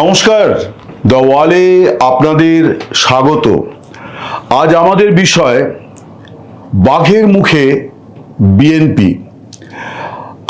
নমস্কার। দ্য ওয়ালে আপনাদের স্বাগত। আজ আমাদের বিষয় বাঘের মুখে বিএনপি।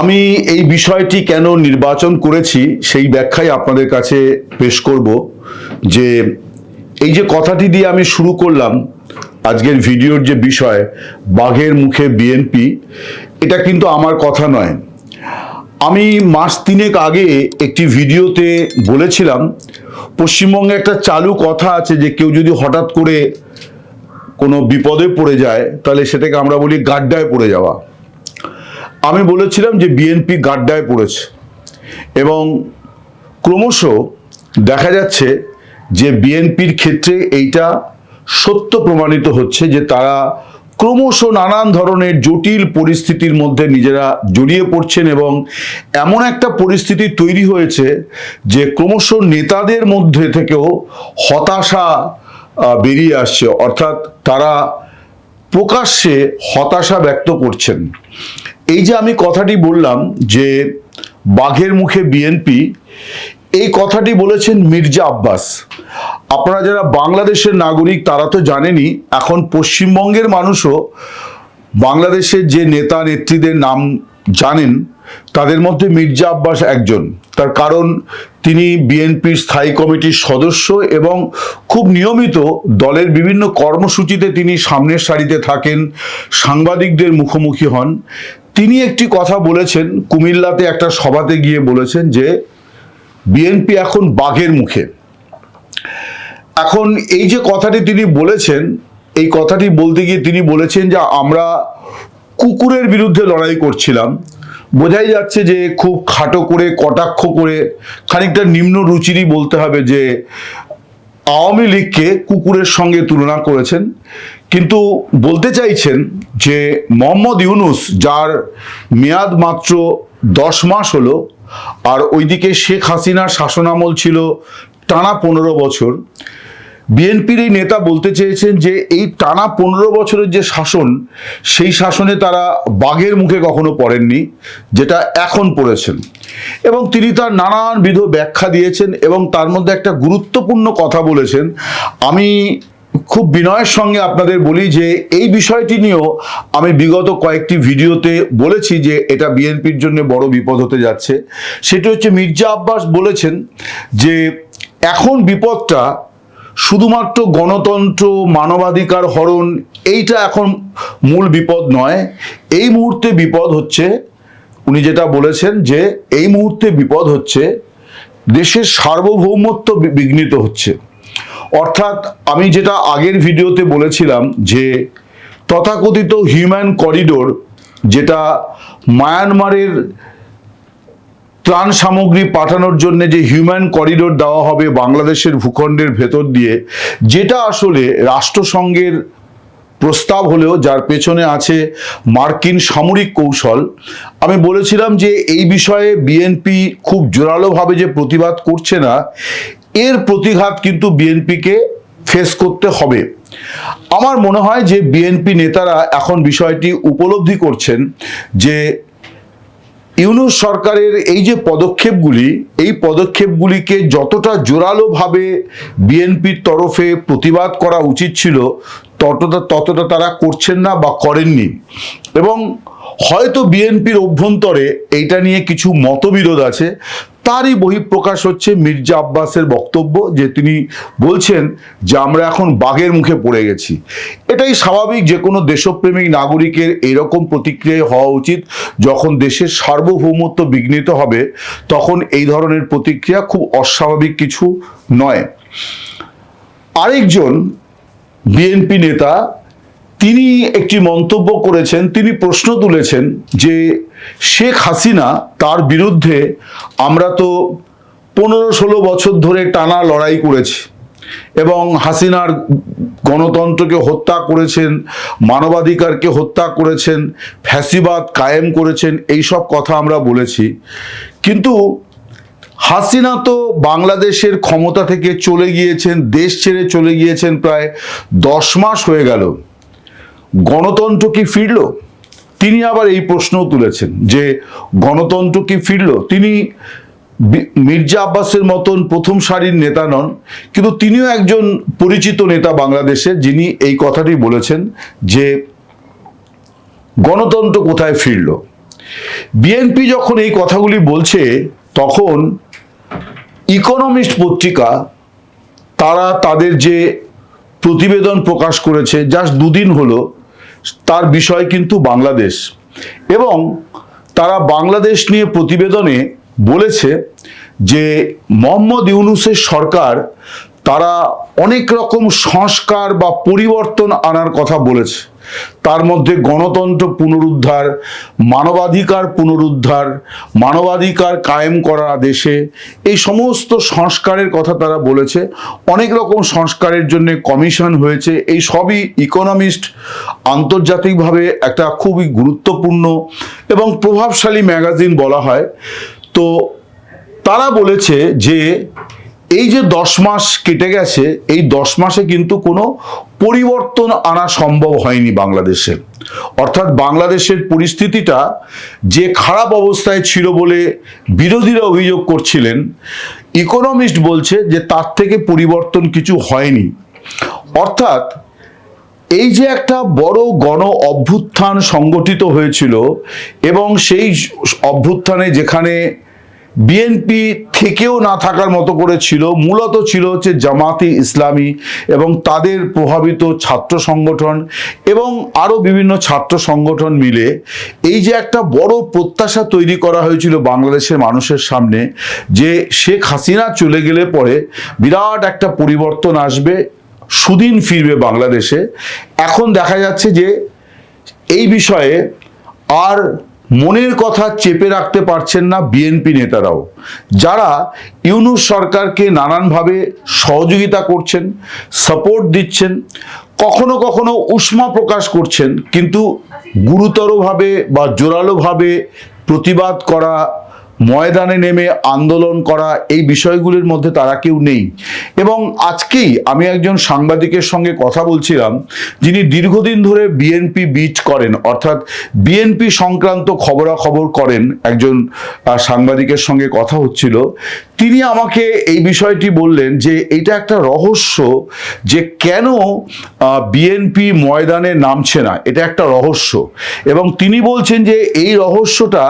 আমি এই বিষয়টি কেন নির্বাচন করেছি সেই ব্যাখ্যাই আপনাদের কাছে পেশ করব যে এই যে কথাটি দিয়ে আমি শুরু করলাম আজকের ভিডিওর যে বিষয়, বাঘের মুখে বিএনপি, এটা কিন্তু আমার কথা নয়। আমি মাস তিনেক আগে একটি ভিডিওতে বলেছিলাম, পশ্চিমবঙ্গে একটা চালু কথা আছে যে কেউ যদি হঠাৎ করে কোনো বিপদে পড়ে যায়, তাহলে সেটাকে আমরা বলি গাড্ডায় পড়ে যাওয়া। আমি বলেছিলাম যে বিএনপি গাড্ডায় পড়েছে এবং ক্রমশ দেখা যাচ্ছে যে বিএনপির ক্ষেত্রে এইটা সত্য প্রমাণিত হচ্ছে যে তারা ক্রমশ নানান ধরনের জটিল পরিস্থিতির মধ্যে নিজেরা জড়িয়ে পড়ছেন এবং এমন একটা পরিস্থিতি তৈরি হয়েছে যে ক্রমশ নেতাদের মধ্যে থেকেও হতাশা বেরিয়ে আসছে। অর্থাৎ তারা প্রকাশ্যে হতাশা ব্যক্ত করছেন। এই যে আমি কথাটি বললাম যে বাঘের মুখে বিএনপি এই কথাটি বলেছেন মির্জা আব্বাস। আপনারা যারা বাংলাদেশের নাগরিক, তারা তো জানেনই, এখন পশ্চিমবঙ্গের মানুষও বাংলাদেশের যে নেতা, নেত্রীদের নাম জানেন, তাদের মধ্যে মির্জা আব্বাস একজন। তার কারণ, তিনি বিএনপির স্থায়ী কমিটির সদস্য এবং খুব নিয়মিত দলের বিভিন্ন কর্মসূচিতে তিনি সামনের সারিতে থাকেন, সাংবাদিকদের মুখোমুখি হন। তিনি একটি কথা বলেছেন, কুমিল্লাতে একটা সভাতে গিয়ে বলেছেন যে বিএনপি এখন বাঘের মুখে। এখন এই যে কথাটি তিনি বলেছেন, এই কথাটি বলতে গিয়ে তিনি বলেছেন যে আমরা কুকুরের বিরুদ্ধে লড়াই করছিলাম। বোঝাই যাচ্ছে যে খুব খাটো করে, কটাক্ষ করে, খানিকটা নিম্ন রুচিরই বলতে হবে যে আওয়ামী লীগকে কুকুরের সঙ্গে তুলনা করেছেন। কিন্তু বলতে চাইছেন যে মোহাম্মদ ইউনুস, যার মেয়াদ মাত্র দশ মাস হলো আর ওইদিকে শেখ হাসিনার শাসনামল ছিল টানা পনেরো বছর। বিএনপির এই নেতা বলতে চেয়েছেন যে এই টানা পনেরো বছরের যে শাসন, সেই শাসনে তারা বাঘের মুখে কখনো পড়েননি, যেটা এখন পড়েছেন। এবং তিনি তার নানানবিধ ব্যাখ্যা দিয়েছেন এবং তার মধ্যে একটা গুরুত্বপূর্ণ কথা বলেছেন। আমি খুব বিনয়ের সঙ্গে আপনাদের বলি যে এই বিষয়টি নিয়েও আমি বিগত কয়েকটি ভিডিওতে বলেছি যে এটা বিএনপির জন্য বড় বিপদ হতে যাচ্ছে। সেটি হচ্ছে মির্জা আব্বাস বলেছেন যে এখন বিপদটা শুধুমাত্র গণতন্ত্র, মানবাধিকার হরণ, এইটা এখন মূল বিপদ নয়। এই মুহূর্তে বিপদ হচ্ছে, উনি যেটা বলেছেন যে এই মুহূর্তে বিপদ হচ্ছে, দেশের সার্বভৌমত্ব বিঘ্নিত হচ্ছে। অর্থাৎ আমি যেটা আগের ভিডিওতে বলেছিলাম যে তথাকথিত হিউম্যান করিডোর যেটা মায়ানমারের ত্রাণ সামগ্রী পাঠানোর জন্য যে হিউম্যান করিডোর দেওয়া হবে বাংলাদেশের ভূখণ্ডের ভেতর দিয়ে, যেটা আসলে রাষ্ট্রসংঘের প্রস্তাব হলেও যার পেছনে আছে মার্কিন সামরিক কৌশল, আমি বলেছিলাম যে এই বিষয়ে বিএনপি খুব জোরালোভাবে যে প্রতিবাদ করছে না এর প্রতিঘাত কিন্তু বিএনপিকে ফেস করতে হবে। আমার মনে হয় যে বিএনপি নেতারা এখন বিষয়টি উপলব্ধি করছেন যে ইউনুস সরকারের এই যে পদক্ষেপগুলি, এই পদক্ষেপগুলিকে যতটা জোরালোভাবে বিএনপির তরফে প্রতিবাদ করা উচিত ছিল, ততটা ততটা তারা করছেন না বা করেননি। এবং হয়তো বিএনপির অভ্যন্তরে এইটা নিয়ে কিছু মতবিরোধ আছে। তারই বহিঃপ্রকাশ হচ্ছে মির্জা আব্বাসের বক্তব্য, যে তিনি বলছেন যে আমরা এখন বাঘের মুখে পড়ে গেছি। এটাই স্বাভাবিক, যে কোনো দেশপ্রেমিক নাগরিকের এরকম প্রতিক্রিয়া হওয়া উচিত। যখন দেশের সার্বভৌমত্ব বিঘ্নিত হবে, তখন এই ধরনের প্রতিক্রিয়া খুব অস্বাভাবিক কিছু নয়। আরেকজন বিএনপি নেতা তিনি একটি মন্তব্য করেছেন, তিনি প্রশ্ন তুলেছেন যে শেখ হাসিনা তার বিরুদ্ধে আমরা তো পনেরো ষোলো বছর ধরে টানা লড়াই করেছি এবং হাসিনার গণতন্ত্রকে হত্যা করেছেন, মানবাধিকারকে হত্যা করেছেন, ফ্যাসিবাদ কায়েম করেছেন, এই সব কথা আমরা বলেছি। কিন্তু হাসিনা তো বাংলাদেশের ক্ষমতা থেকে চলে গিয়েছেন, দেশ ছেড়ে চলে গিয়েছেন প্রায় দশ মাস হয়ে গেল। গণতন্ত্র কি ফিরল? তিনি আবার এই প্রশ্নও তুলেছেন যে গণতন্ত্র কি ফিরল? তিনি মির্জা আব্বাসের মতন প্রথম সারির নেতা নন, কিন্তু তিনিও একজন পরিচিত নেতা বাংলাদেশে, যিনি এই কথাটি বলেছেন যে গণতন্ত্র কোথায় ফিরল। বিএনপি যখন এই কথাগুলি বলছে, তখন ইকোনমিস্ট পত্রিকা, তারা তাদের যে প্রতিবেদন প্রকাশ করেছে জাস্ট দুদিন হলো তার বিষয় কিন্তু বাংলাদেশ। এবং তারা বাংলাদেশ নিয়ে প্রতিবেদনে বলেছে যে মোহাম্মদ ইউনুসের সরকার তারা অনেক রকম সংস্কার বা পরিবর্তন আনার কথা বলেছে। তার মধ্যে গণতন্ত্র পুনরুদ্ধার, মানবাধিকার পুনরুদ্ধার, মানবাধিকার কায়েম করা দেশে এই সমস্ত সংস্কারের কথা তারা বলেছে। অনেক রকম সংস্কারের জন্য কমিশন হয়েছে। এই সবই ইকোনমিস্ট আন্তর্জাতিকভাবে একটা খুবই গুরুত্বপূর্ণ এবং প্রভাবশালী ম্যাগাজিন বলা হয়। তো তারা বলেছে যে এই যে দশ মাস কেটে গেছে, এই দশ মাসে কিন্তু কোনো পরিবর্তন আনা সম্ভব হয়নি বাংলাদেশে। অর্থাৎ বাংলাদেশের পরিস্থিতিটা যে খারাপ অবস্থায় ছিল বলে বিরোধীরা অভিযোগ করছিলেন ইকোনমিস্ট বলছে যে তার থেকে পরিবর্তন কিছু হয়নি। অর্থাৎ এই যে একটা বড় গণ অভ্যুত্থান সংগঠিত হয়েছিল এবং সেই অভ্যুত্থানে যেখানে বিএনপি থেকেও না থাকার মতো করে ছিল, মূলত ছিল হচ্ছে জামাতি ইসলামী এবং তাদের প্রভাবিত ছাত্র সংগঠন এবং আরও বিভিন্ন ছাত্র সংগঠন মিলে এই যে একটা বড় প্রত্যাশা তৈরি করা হয়েছিল বাংলাদেশের মানুষের সামনে যে শেখ হাসিনা চলে গেলে পরে বিরাট একটা পরিবর্তন আসবে, সুদিন ফিরবে বাংলাদেশে। এখন দেখা যাচ্ছে যে এই বিষয়ে আর মনের কথা চেপে রাখতে পারছেন না বিএনপি নেতারাও। যারা ইউনুস সরকারকে নানানভাবে সহযোগিতা করছেন সাপোর্ট দিচ্ছেন, কখনো কখনো উষ্মা প্রকাশ করছেন, কিন্তু গুরুতরভাবে বা জোরালোভাবে প্রতিবাদ করা ময়দানে নেমে আন্দোলন করা এই বিষয়গুলির মধ্যে তারা কেউ নেই। এবং আজকেই আমি একজন সাংবাদিকের সঙ্গে কথা বলছিলাম, যিনি দীর্ঘদিন ধরে বিএনপি বিট করেন, অর্থাৎ বিএনপি সংক্রান্ত খবরাখবর করেন, একজন সাংবাদিকের সঙ্গে কথা হচ্ছিল। তিনি আমাকে এই বিষয়টি বললেন যে এটা একটা রহস্য যে কেন বিএনপি ময়দানে নামছে না। এটা একটা রহস্য। এবং তিনি বলছেন যে এই রহস্যটা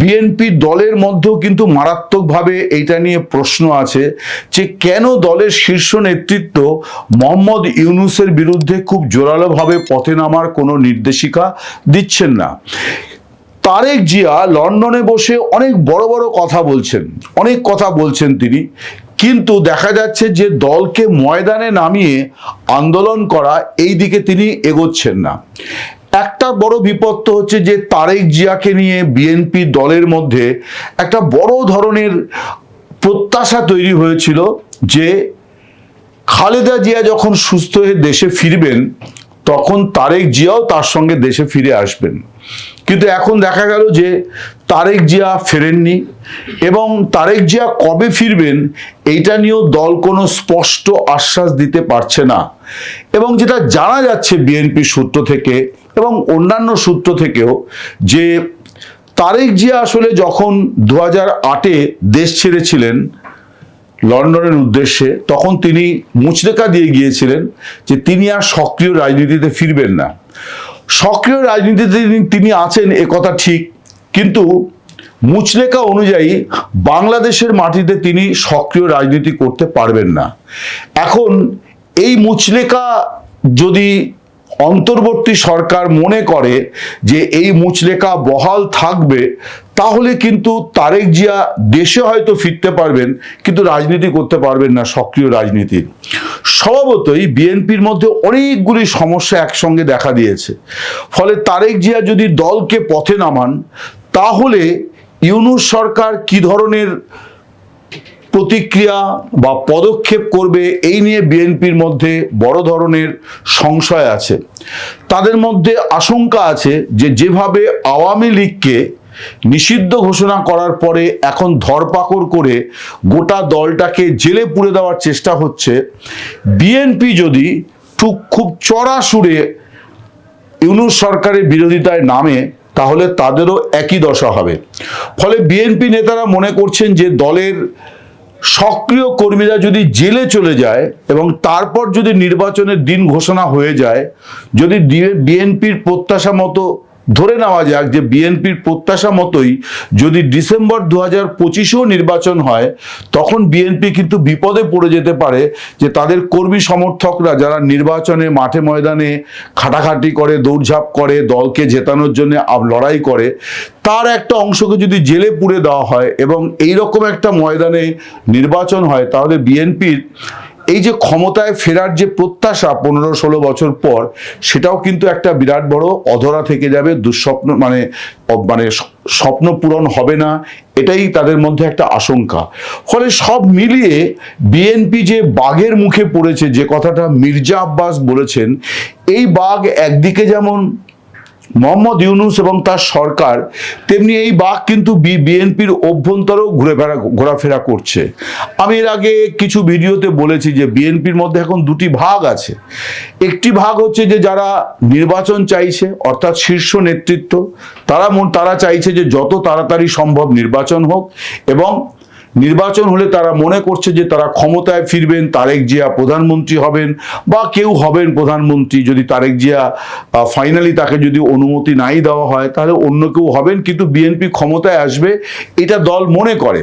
বিএনপি দলের মধ্যেও কিন্তু মারাত্মকভাবে এইটা নিয়ে প্রশ্ন আছে যে কেন দলের শীর্ষ নেতৃত্ব মোহাম্মদ ইউনুসের বিরুদ্ধে খুব জোরালোভাবে পথে নামার কোনো নির্দেশিকা দিচ্ছেন না। তারেক জিয়া লন্ডনে বসে অনেক বড় বড় কথা বলছেন, অনেক কথা বলছেন তিনি। কিন্তু দেখা যাচ্ছে যে দলকে ময়দানে নামিয়ে আন্দোলন করা এই দিকে তিনি এগোচ্ছেন না। একটা বড় বিপদ তো হচ্ছে যে তারেক জিয়াকে নিয়ে বিএনপি দলের মধ্যে একটা বড় ধরনের প্রত্যাশা তৈরি হয়েছিল যে খালেদা জিয়া যখন সুস্থ হয়ে দেশে ফিরবেন, তখন তারেক জিয়াও তার সঙ্গে দেশে ফিরে আসবেন। কিন্তু এখন দেখা গেল যে তারেক জিয়া ফেরেননি এবং তারেক জিয়া কবে ফিরবেন, এইটা নিয়েও দল কোনো স্পষ্ট আশ্বাস দিতে পারছে না। এবং যেটা জানা যাচ্ছে বিএনপি সূত্র থেকে এবং অন্যান্য সূত্র থেকেও যে তারেক জিয়া আসলে যখন দু হাজার আটে দেশ ছেড়েছিলেন লন্ডনের উদ্দেশ্যে, তখন তিনি মুচলেকা দিয়ে গিয়েছিলেন যে তিনি আর সক্রিয় রাজনীতিতে ফিরবেন না। সক্রিয় রাজনীতিতে তিনি- আছেন, এ কথা ঠিক, কিন্তু মুচলেকা অনুযায়ী বাংলাদেশের মাটিতে তিনি সক্রিয় রাজনীতি করতে পারবেন না। এখন এই মুচলেকা যদি অন্তর্বর্তী সরকার মনে করে যে এই মুচলেকা বহাল থাকবে, তাহলে কিন্তু তারেক জিয়া দেশে হয়তো ফিরতে পারবেন, কিন্তু রাজনীতি করতে পারবেন না সক্রিয় রাজনীতি। স্বভাবতই বিএনপির মধ্যে অনেকগুলি সমস্যা একসঙ্গে দেখা দিয়েছে। ফলে তারেক জিয়া যদি দলকে পথে নামান, তাহলে ইউনুস সরকার কি ধরনের প্রতিক্রিয়া বা পদক্ষেপ করবে এই নিয়ে বিএনপির মধ্যে বড় ধরনের সংশয় আছে। তাদের মধ্যে আশঙ্কা আছে যে যেভাবে আওয়ামী লীগকে নিষিদ্ধ ঘোষণা করার পরে এখন ধরপাকড় করে গোটা দলটাকে জেলে পুড়ে দেওয়ার চেষ্টা হচ্ছে, বিএনপি যদি খুব খুব চড়া সুরে ইউনুস সরকারের বিরোধিতায় নামে, তাহলে তাদেরও একই দশা হবে। ফলে বিএনপি নেতারা মনে করছেন যে দলের সক্রিয় কর্মীরা যদি জেলে চলে যায় এবং তারপর যদি নির্বাচনের দিন ঘোষণা হয়ে যায়, যদি বিএনপির প্রত্যাশা মতো ধরে নেওয়া যাক যে বিএনপির প্রত্যাশা মতোই যদি ডিসেম্বর দু হাজার পঁচিশেও নির্বাচন হয়, তখন বিএনপি কিন্তু বিপদে পড়ে যেতে পারে যে তাদের কর্মী সমর্থকরা যারা নির্বাচনে মাঠে ময়দানে খাটাখাটি করে, দৌড়ঝাঁপ করে, দলকে জেতানোর জন্য লড়াই করে, তার একটা অংশকে যদি জেলে পুরে দেওয়া হয় এবং এই রকম একটা ময়দানে নির্বাচন হয়, তাহলে বিএনপির এই যে ক্ষমতায় ফেরার যে প্রত্যাশা পনেরো ষোলো বছর পর, সেটাও কিন্তু একটা বিরাট বড় অধরা থেকে যাবে, দুঃস্বপ্ন মানে মানে স্বপ্ন পূরণ হবে না, এটাই তাদের মধ্যে একটা আশঙ্কা। ফলে সব মিলিয়ে বিএনপি যে বাঘের মুখে পড়েছে, যে কথাটা মির্জা আব্বাস বলেছেন, এই বাঘ একদিকে যেমন মোহাম্মদ ইউনুস এবং তার সরকার তেমনি এই বাঘ কিন্তু বিএনপির অভ্যন্তরেও ঘুরে ফেরা, ঘোরাফেরা করছে। আমি এর আগে কিছু ভিডিওতে বলেছি যে বিএনপির মধ্যে এখন দুটি ভাগ আছে। একটি ভাগ হচ্ছে যে যারা নির্বাচন চাইছে, অর্থাৎ শীর্ষ নেতৃত্ব, তারা তারা চাইছে যে যত তাড়াতাড়ি সম্ভব নির্বাচন হোক এবং নির্বাচন হলে তারা মনে করছে যে তারা ক্ষমতায় ফিরবেন, তারেক জিয়া প্রধানমন্ত্রী হবেন বা কেউ হবেন প্রধানমন্ত্রী। যদি তারেক জিয়া ফাইনালি তাকে যদি অনুমতি নাই দেওয়া হয়, তাহলে অন্য কেউ হবেন, কিন্তু বিএনপি ক্ষমতায় আসবে, এটা দল মনে করে।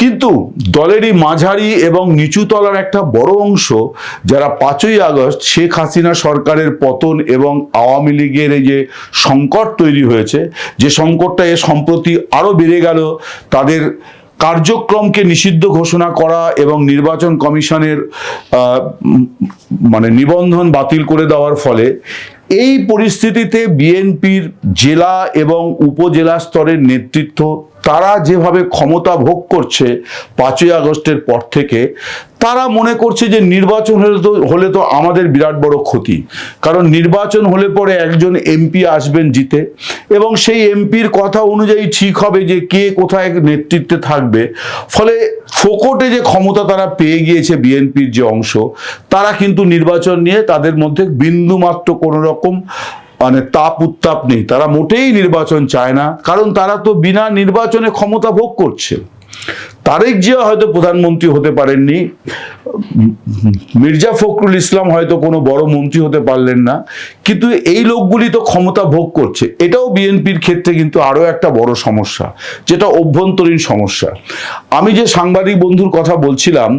কিন্তু দলেরই মাঝারি এবং নিচু তলার একটা বড় অংশ, যারা পাঁচই আগস্ট শেখ হাসিনা সরকারের পতন এবং আওয়ামী লীগের এই যে সংকট তৈরি হয়েছে, যে সংকটটা এ সম্প্রতি আরও বেড়ে গেল, তাদের কার্যক্রমকে নিষিদ্ধ ঘোষণা করা এবং নির্বাচন কমিশনের মানে নিবন্ধন বাতিল করে দেওয়ার ফলে এই পরিস্থিতিতে বিএনপির জেলা এবং উপজেলা স্তরের নেতৃত্ব তারা যেভাবে ক্ষমতা ভোগ করছে পাঁচই আগস্টের পর থেকে, তারা মনে করছে যে নির্বাচন হলে তো হলে তো আমাদের বিরাট বড় ক্ষতি। কারণ নির্বাচন হলে পরে একজন এমপি আসবেন জিতে, এবং সেই এমপির কথা অনুযায়ী ঠিক হবে যে কে কোথায় নেতৃত্বে থাকবে। ফলে ফোকটে যে ক্ষমতা তারা পেয়ে গিয়েছে বিএনপির যে অংশ, তারা কিন্তু নির্বাচন নিয়ে তাদের মধ্যে বিন্দুমাত্র কোনো রকম মানে তাপ উত্তাপ নেই। তারা মোটেই নির্বাচন চায় না, কারণ তারা তো বিনা নির্বাচনে ক্ষমতা ভোগ করছে। তারেক জিয়া হয়তো প্রধানমন্ত্রী হতে পারেননি। মির্জা ফখরুল ইসলাম হয়তো কোনো বড় মন্ত্রী হতে পারলেন না। কিন্তু এই লোকগুলি তো ক্ষমতা ভোগ করছে। এটাও বিএনপির ক্ষেত্রে কিন্তু আরও একটা বড় সমস্যা, যেটা অভ্যন্তরীণ সমস্যা। আমি যে সাংবাদিক বন্ধুর কথা বলছিলাম,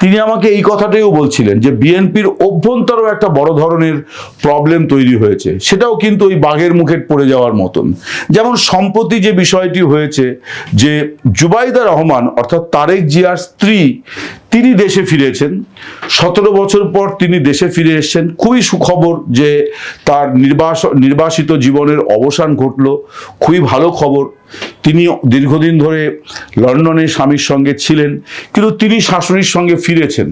তিনি আমাকে এই কথাটাইও বলছিলেন যে বিএনপির অভ্যন্তরেও একটা বড় ধরনের প্রবলেম তৈরি হয়েছে। সেটাও কিন্তু ওই বাঘের মুখে পড়ে যাওয়ার মতন। যেমন সম্প্রতি যে বিষয়টি হয়েছে যে জুবাইদা রহমান, অর্থাৎ তারেক জিয়ার স্ত্রী তিনি দেশে ফিরেছেন। সতেরো বছর পর তিনি দেশে ফিরে এসেছেন। খুবই সুখবর যে তার নির্বাস, নির্বাসিত জীবনের অবসান ঘটলো। খুবই ভালো খবর। তিনি দীর্ঘদিন ধরে লন্ডনে স্বামীর সঙ্গে ছিলেন, কিন্তু তিনি শাশুড়ির সঙ্গে ফিরেছেন।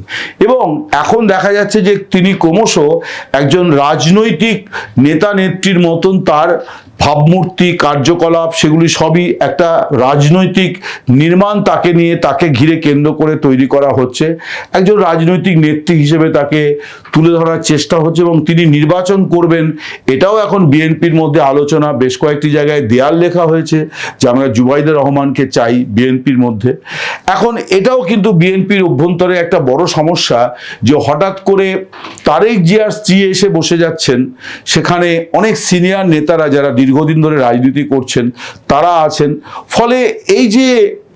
এবং এখন দেখা যাচ্ছে যে তিনি ক্রমশ একজন রাজনৈতিক নেতা নেত্রীর মতন তার ভাবমূর্তি, কার্যকলাপ সেগুলি সবই একটা রাজনৈতিক নির্মাণ তাকে নিয়ে তাকে ঘিরে কেন্দ্র করে তৈরি করা হচ্ছে। একজন রাজনৈতিক নেত্রী হিসেবে তাকে তুলে ধরার চেষ্টা হচ্ছে এবং তিনি নির্বাচন করবেন, এটাও এখন বিএনপির মধ্যে আলোচনা। বেশ কয়েকটি জায়গায় দেয়াল লেখা হয়েছে যে আমরা জুবাইদুর রহমানকে চাই বিএনপির মধ্যে। এখন এটাও কিন্তু বিএনপির অভ্যন্তরে একটা বড় সমস্যা যে হঠাৎ করে তারেক জিয়ার স্ত্রী এসে বসে যাচ্ছেন, সেখানে অনেক সিনিয়র নেতারা যারা দীর্ঘদিন ধরে রাজনীতি করছেন, তারা আছেন। ফলে এই যে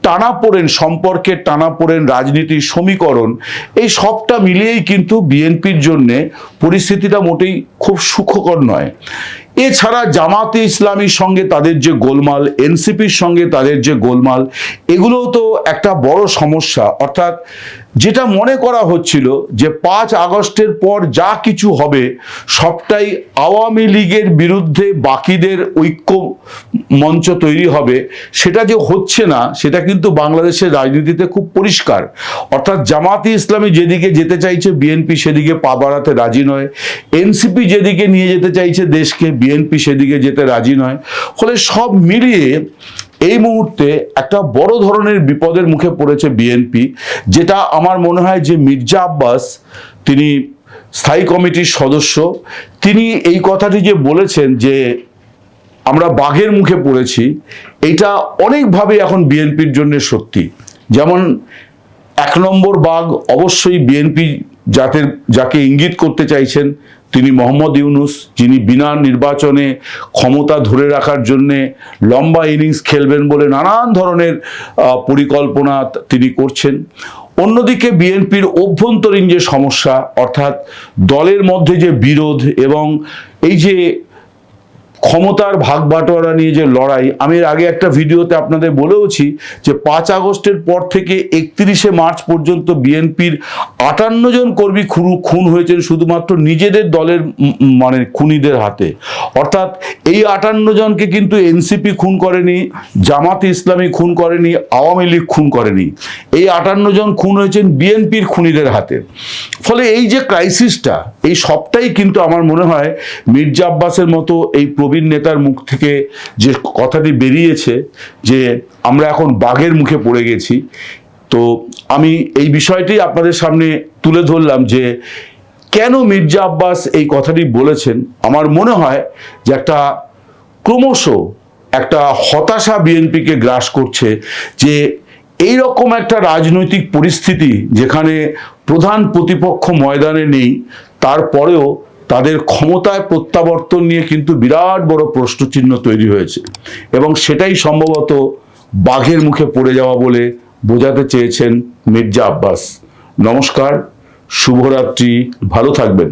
টানাপোড়েন সম্পর্কের টানাপোড়েন রাজনীতির সমীকরণ, এই সবটা মিলিয়েই কিন্তু বিএনপির জন্যে পরিস্থিতিটা মোটেই খুব সুখকর নয়। এছাড়া জামাতে ইসলামীর সঙ্গে তাদের যে গোলমাল, এনসিপির সঙ্গে তাদের যে গোলমাল, এগুলোও তো একটা বড় সমস্যা। অর্থাৎ যেটা মনে করা হচ্ছিল যে পাঁচ আগস্টের পর যা কিছু হবে, সবটাই আওয়ামী লীগের বিরুদ্ধে বাকিদের ঐক্য মঞ্চ তৈরি হবে, সেটা যে হচ্ছে না, সেটা কিন্তু বাংলাদেশের রাজনীতিতে খুব পরিষ্কার। অর্থাৎ জামাতি ইসলামী যেদিকে যেতে চাইছে, বিএনপি সেদিকে পা বাড়াতে রাজি নয়। এনসিপি যেদিকে নিয়ে যেতে চাইছে, দেশকে বিএনপি সেদিকে যেতে রাজি নয়। ফলে সব মিলিয়ে এই মুহূর্তে একটা বড় ধরনের বিপদের মুখে পড়েছে বিএনপি, যেটা আমার মনে হয় যে মির্জা আব্বাস, তিনি স্থায়ী কমিটির সদস্য, তিনি এই কথাটি যে বলেছেন যে আমরা বাঘের মুখে পড়েছি, এটা অনেকভাবে এখন বিএনপির জন্য সত্যি। যেমন এক নম্বর বাঘ অবশ্যই বিএনপি জাতের, যাকে ইঙ্গিত করতে চাইছেন তিনি মোহাম্মদ ইউনুস, যিনি বিনা নির্বাচনে ক্ষমতা ধরে রাখার জন্যে লম্বা ইনিংস খেলবেন বলে নানান ধরনের পরিকল্পনা তিনি করছেন। অন্যদিকে বিএনপির অভ্যন্তরীণ যে সমস্যা, অর্থাৎ দলের মধ্যে যে বিরোধ এবং এই যে ক্ষমতার ভাগ বাটোয়ারা নিয়ে যে লড়াই, আমি এর আগে একটা ভিডিওতে আপনাদের বলেওছি যে পাঁচ আগস্টের পর থেকে একত্রিশে মার্চ পর্যন্ত বিএনপির আটান্ন জন কর্মী খুন খুন হয়েছেন শুধুমাত্র নিজেদের দলের মানে খুনিদের হাতে। অর্থাৎ এই আটান্ন জনকে কিন্তু এনসিপি খুন করেনি, জামাত ইসলামী খুন করেনি, আওয়ামী লীগ খুন করেনি। এই আটান্ন জন খুন হয়েছেন বিএনপির খুনিদের হাতে। ফলে এই যে ক্রাইসিসটা এই সবটাই কিন্তু আমার মনে হয় মির্জা আব্বাসের মতো এই প্রবীণ নেতার মুখ থেকে যে কথাটি বেরিয়েছে যে আমরা এখন বাঘের মুখে পড়ে গেছি। তো আমি এই বিষয়টি আপনাদের সামনে তুলে ধরলাম যে কেন মির্জা আব্বাস এই কথাটি বলেছেন? আমার মনে হয় যে একটা ক্রমশ একটা হতাশা বিএনপিকে গ্রাস করছে যে এই রকম একটা রাজনৈতিক পরিস্থিতি যেখানে প্রধান প্রতিপক্ষ ময়দানে নেই তারপরেও তাদের ক্ষমতায় প্রত্যাবর্তন নিয়ে কিন্তু বিরাট বড় প্রশ্নচিহ্ন তৈরি হয়েছে। এবং সেটাই সম্ভবত বাঘের মুখে পড়ে যাওয়া বলে বোঝাতে চেয়েছেন মির্জা আব্বাস। নমস্কার, শুভরাত্রি, ভালো থাকবেন।